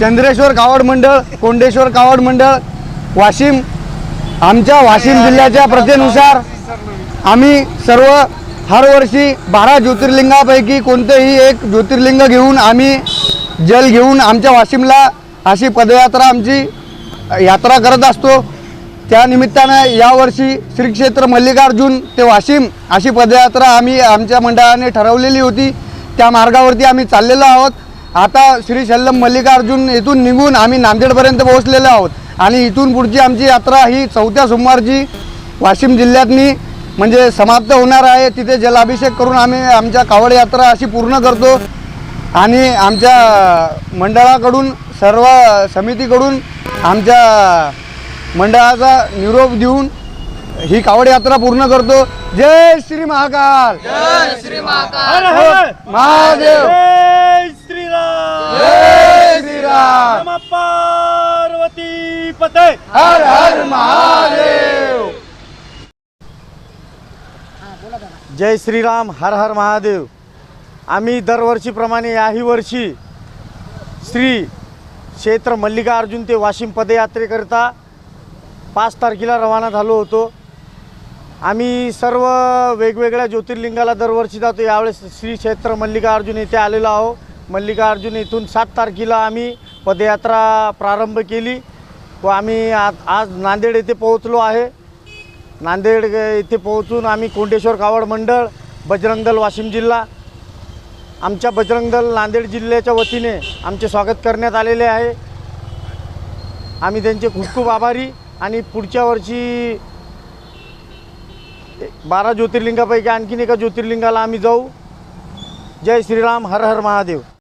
चंद्रेश्वर कावड मंडळ कोंडेश्वर कावड मंडळ वाशिम आमच्या वाशिम जिल्ह्याच्या प्रथेनुसार आम्ही सर्व हरवर्षी बारा ज्योतिर्लिंगापैकी कोणतेही एक ज्योतिर्लिंग घेऊन आम्ही जल घेऊन आमच्या वाशिमला अशी पदयात्रा आमची यात्रा करत असतो. त्यानिमित्तानं यावर्षी श्री क्षेत्र मल्लिकार्जुन ते वाशिम अशी पदयात्रा आम्ही आमच्या मंडळाने ठरवलेली होती. त्या मार्गावरती आम्ही चाललेलो आहोत. आता श्री शल्लम मल्लिकार्जुन इथून निघून आम्ही नांदेडपर्यंत पोहोचलेलो आहोत. आणि इथून पुढची आमची यात्रा ही चौथ्या सोमवारची वाशिम जिल्ह्यातनी म्हणजे समाप्त होणार आहे. तिथे जलाभिषेक करून आम्ही आमच्या कावड यात्रा अशी पूर्ण करतो. आणि आमच्या मंडळाकडून सर्व समितीकडून आमच्या मंडळाचा निरोप देऊन ही कावड यात्रा पूर्ण करतो. जय श्री महाकाल. हर हर. महादेव. जय श्रीराम. जय श्रीराम. नमः पार्वती पते. हर हर महादेव. जय श्रीराम हर हर महादेव. आम्ही दरवर्षीप्रमाणे याही वर्षी श्री क्षेत्र मल्लिकार्जुन ते वाशिम पदयात्रेकरिता पाच तारखेला रवाना झालो होतो. आम्ही सर्व वेगवेगळ्या ज्योतिर्लिंगाला दरवर्षी जातो. यावेळेस श्री क्षेत्र मल्लिकार्जुन येथे आलेलो आहो. मल्लिकार्जुन इथून सात तारखेला आम्ही पदयात्रा प्रारंभ केली व आम्ही आज आज नांदेड येथे पोहोचलो आहे. नांदेड येथे पोहोचून आम्ही कोंडेश्वर कावड मंडळ बजरंग दल वाशिम जिल्हा आमच्या बजरंग दल नांदेड जिल्ह्याच्या वतीने आमचे स्वागत करण्यात आलेले आहे. आम्ही त्यांचे खूप खूप आभारी आणि पुढच्या वर्षी बारा ज्योतिर्लिंगापैकी आणखीन एका ज्योतिर्लिंगाला आम्ही जाऊ. जय श्रीराम हर हर महादेव.